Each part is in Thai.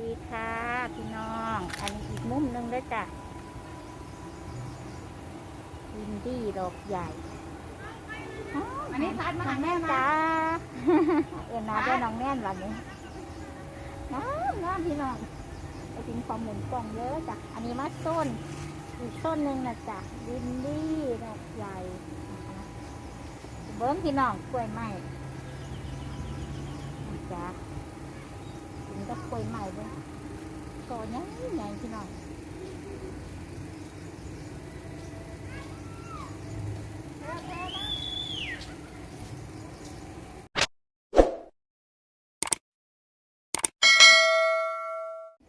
ดีค่ะพี่น้อง อันนี้อีกมุมหนึงด้วยจ้ะวินดี้ดอกใหญ่อันนี้พัดมาหาแม่มาจ้าเอ็นนาได้น้องแน่นวันนี้น้ำน้ำพี่น้องไปถึงความหมุนกล่องเยอะจ้ะ อันนี้มาส้น อีกต้นหนึ่งนะจ้ะวินดี้ดอกใหญ่นะคะเบิ้งพี่น้องกล้วยไม้นะจ้ะถึง กล้วยไม้เบิ้งก่อใหญ่ใหญ่พี่น้อง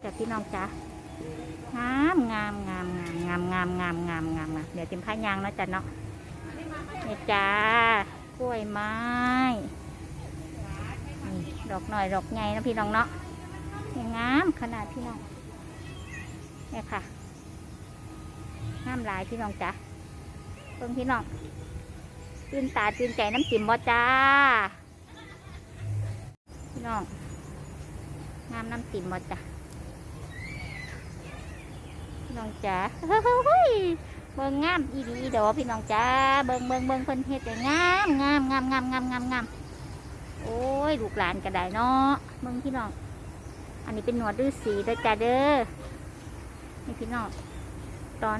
จ้ะพี่น้องจ้ะงามงามงามงามงามงามงามงามงามเดี๋ยวจิ้มผ้ายางนะจ้ะเนาะนี่จ้ากล้วยไม้ดอกหน่อยดอกใหญ่นะพี่น้องเนาะ นี่งามขนาดพี่น้องเนี่ยค่ะงามหลายพี่น้องจ้ะเพิ่งพี่น้องตื่นตาตื่นใจน้ำจิ้มบ่จ้า พี่น้องงามน้ำจิ้มบ่จ้ะพี่น้องจ๋าเฮ้ยเบิ่งงามอีดีอีดอพี่น้องจ๋าเบิ่งเบิ่งเบิ่งเพิ่นเฮ็ดได้งามงามงามงามงามงามงามโอ้ยลูกหลานก็ได้เนาะเบิ่งพี่น้อง อันนี้เป็นหนวดดื้อสีด้อจ้าเด้อนี่พี่น้องตอน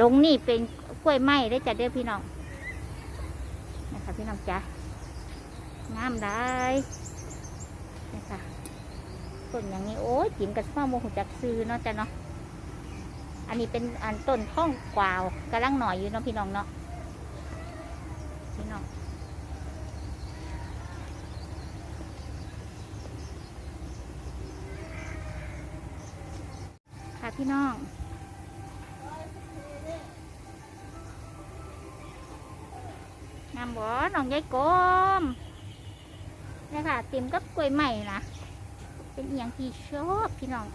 ดงนี่เป็นกล้วยไม้ด้อจ้าเด้อพี่น้องนะคะพี่น้องจ๋างามได้นี่ค่ะต้นอย่างนี้โอ้ยจิ๋มกับสมาโมหูจักซื้อเนาะจ้ะเนาะอันนี้เป็นอันต้นท่องกวาวกำลังหน่อยอยู่เนาะพี่น้องเนาะพี่น้อง พี่น้องงามบ่น้องยายกลมนี่ค่ะติมกับกล้วยใหม่นะเป็นอหย่างที่ชอบพี่น้อง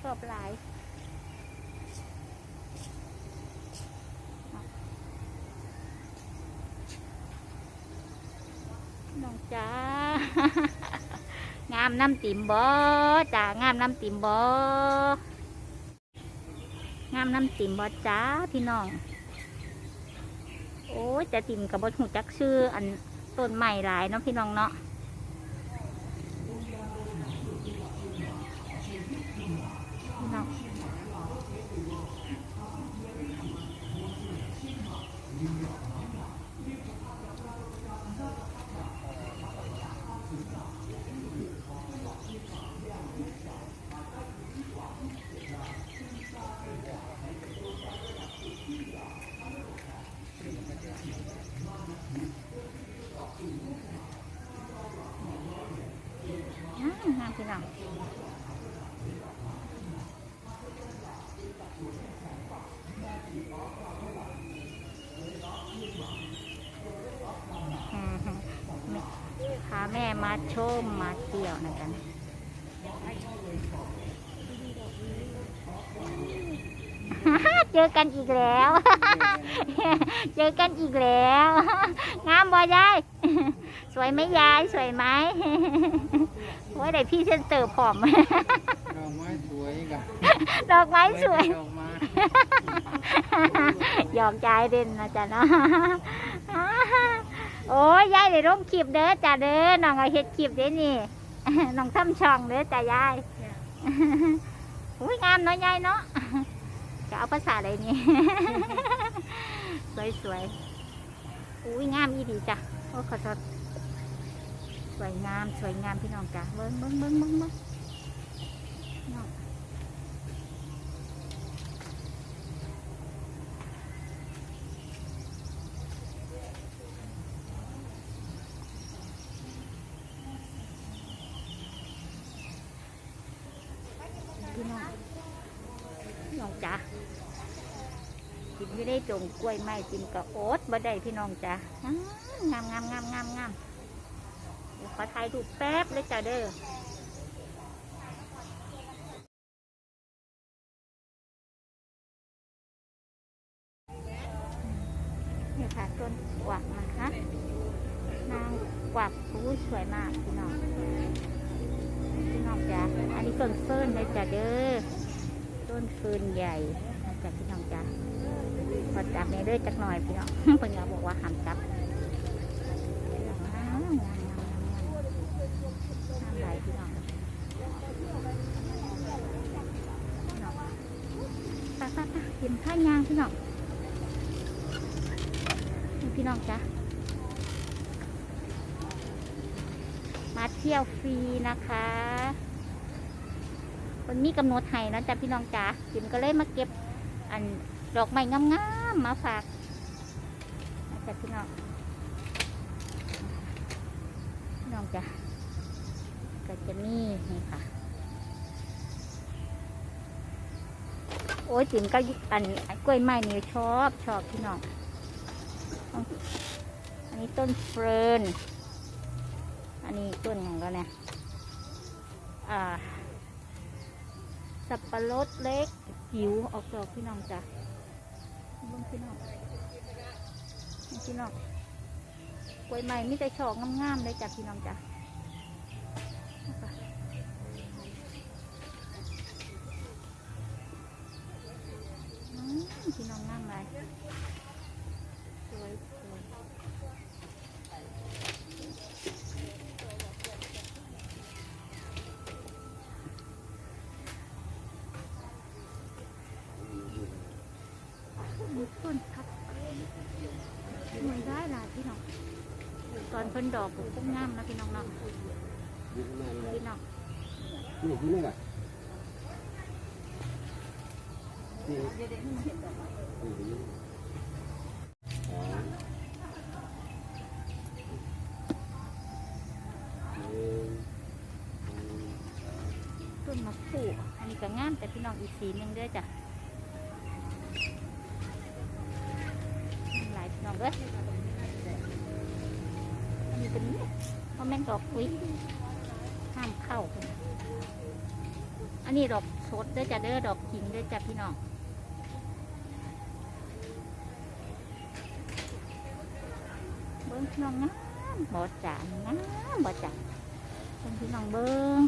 ชอบหลายน้องจ้างามน้ำติ่มบ่จ้างามน้ำติ่มบ่ งามน้ำติ่มบอจ้าพี่น้อง โอ้ยจะติ่มกับบอหูจักชื่ออันต้นใหม่หลายเนาะพี่น้องเนาะพี่น้องงามงามพี่น้องอืม พาแม่มาชมมาเที่ยวนะกันเจอกันอีกแล้ว เจอกันอีกแล้ว งามบ่ยาย สวยไหมยาย สวยไหมโอ้ยได้พี่เซนเตอร์ผอม ดอกไม้สวยกับดอกไม้สวย ดอกไม้หยอกใจเด่นนะจ๊ะเนาะ โอ้ยยายได้ร่มคลิปเด้อจ้ะเด้อน้องเอาเฮ็ดคลิปเด้อนี่ น้องทำช่องเด้อจ้ะยายอุ้ยงามเนาะยายเนาะจะเอาภาษาอะไรนี่ สวยสวยๆอุ้ยงามอีดีจ้ะโอ้ขอโทษสวยงามสวยงามพี่น้องจ้ะเบิ้งเบิ้งเบิ้งเบิ้งเบิ้งน้องพี่น้องพี่น้อง จ้ะกินไม่ได้จงกล้วยไม้กินกับโอ๊ตบ่ได้พี่น้องจ้ะงามงามงามงามงามเดี๋ยวขอถ่ายรูปแป๊บเลยจ้ะเด้อนี่ค่ะต้นกวักนะคะนางกวักอุ้สวยมากพี่น้องพี่น้องจ้ะอันนี้ต้นเฟิร์นนะจ้ะเด้อ ต้นเฟิร์นใหญ่จ้ะพี่น้องจ้ะพอจับในเด้อจักหน่อยพี่น้องเพิ่นก็บอกว่าห้ามจับงามงามงามงามงามหลายพี่น้องพี่น้องไปไปไปกินข้าวยางพี่น้อง พี่น้องจ้ะมาเที่ยวฟรีนะคะ วันนี้กำหนดให้นะจ๊ะพี่น้องจ๋าจิมก็เลยมาเก็บอันดอกไม้งามๆมาฝากนะจ๊ะพี่น้องพี่น้องจ๋าก็จะมีนี่ค่ะ โอ้ยจิมก็อันกล้วยไม้นี่ชอบชอบพี่น้องอาอันนี้ต้นเฟิร์นอันนี้ต้นของเราเนี่ยอ่า สับปะรดเล็กจิ๋วออกดอกพี่น้องจ้ะบิ่งพี่น้องนี่พี่น้องกล้วยใหม่มีแต่ชอกงามๆเลยจ้ะพี่น้องจ้ะเอาไปอืมพี่น้องงามเลยสวย พิ่นดอกผมก็งามนะพี่น้องเนาะพี่น้องนี่ที่นี่ก่ะนี่อ๋อต้นมะพร้าวอันนี้ก็งามแต่พี่น้องอีกสีหนึ่งเด้วยจ้ะหลายพี่น้องเด้ออันนี้ เป็นเพราะแม่งดอกคุยห้ามเข้า อันนี้ดอกสดเด้อจ้ะเด้อดอกจริงเด้อจ้ะพี่น้องเบิ้งพี่น้องงามบอจ่างามบอจ่าเบิ้งพี่น้องเบิ้ง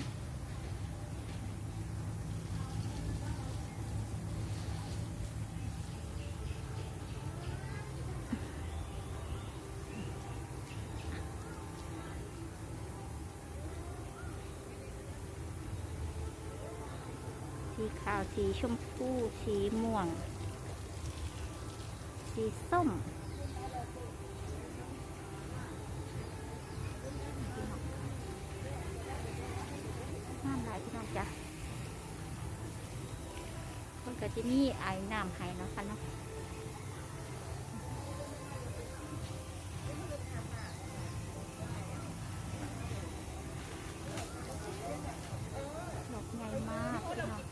สีขาว สีชมพู สีม่วง สีส้ม น้ำลายพี่น้องจ้ะคนก็จะมีไอ้น้ำให้เนาะคะเนาะดอกใหญ่มากพี่น้อง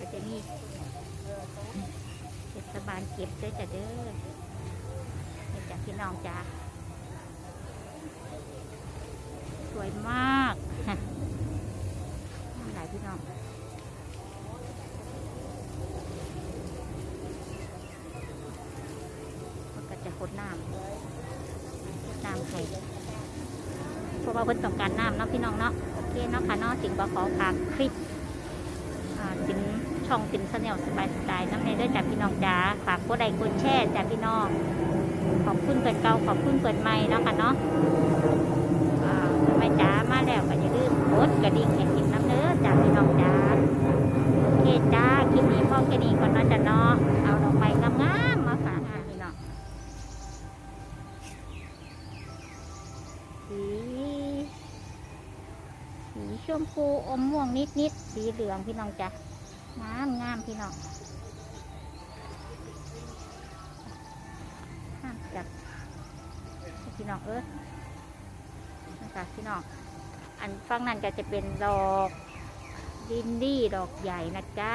ก็จะมีเทศบาลเก็บด้วยจ้ะเด้อนี่จ้ะพี่น้องจ้าสวยมากฮะน้ำลายพี่น้องมันก็จะหดน้ำน้ำให้เพราะว่าเพิ่นต้องการน้ำเนาะพี่น้องเนาะโอเคเนาะค่ะเนาะจิงบอขอฝากคลิป ช่องจิงสแนลสบายสไตล์น้ำในเด้อจ้ะพี่น้องจ้าฝากกดไลค์กดแชร์จ้ะพี่น้อง ขอบคุณเปิดเก่าขอบคุณเปิดใหม่เนาะค่ะเนาะอ่าแม่จ๋ามาแล้วก็อย่าลืมกดกระดิ่งให้กินน้ำเนื้อจ้ะพี่น้องจ้าโอเคจ้าคลิปนี้พ่อแค่นี้ก่อนนาะจ้ะเนาะเอาดอกไม้งามๆมาฝากพี่น้องสีสีชมพูอมม่วงนิดนิดๆสีเหลืองพี่น้องจ้ะ งามงามพี่น้องห้ามจับพี่น้องเอ้ยนะคะพี่น้อง อันฟังนั้นก็จะเป็นดอกดินดี้ดอกใหญ่นะจ๊ะ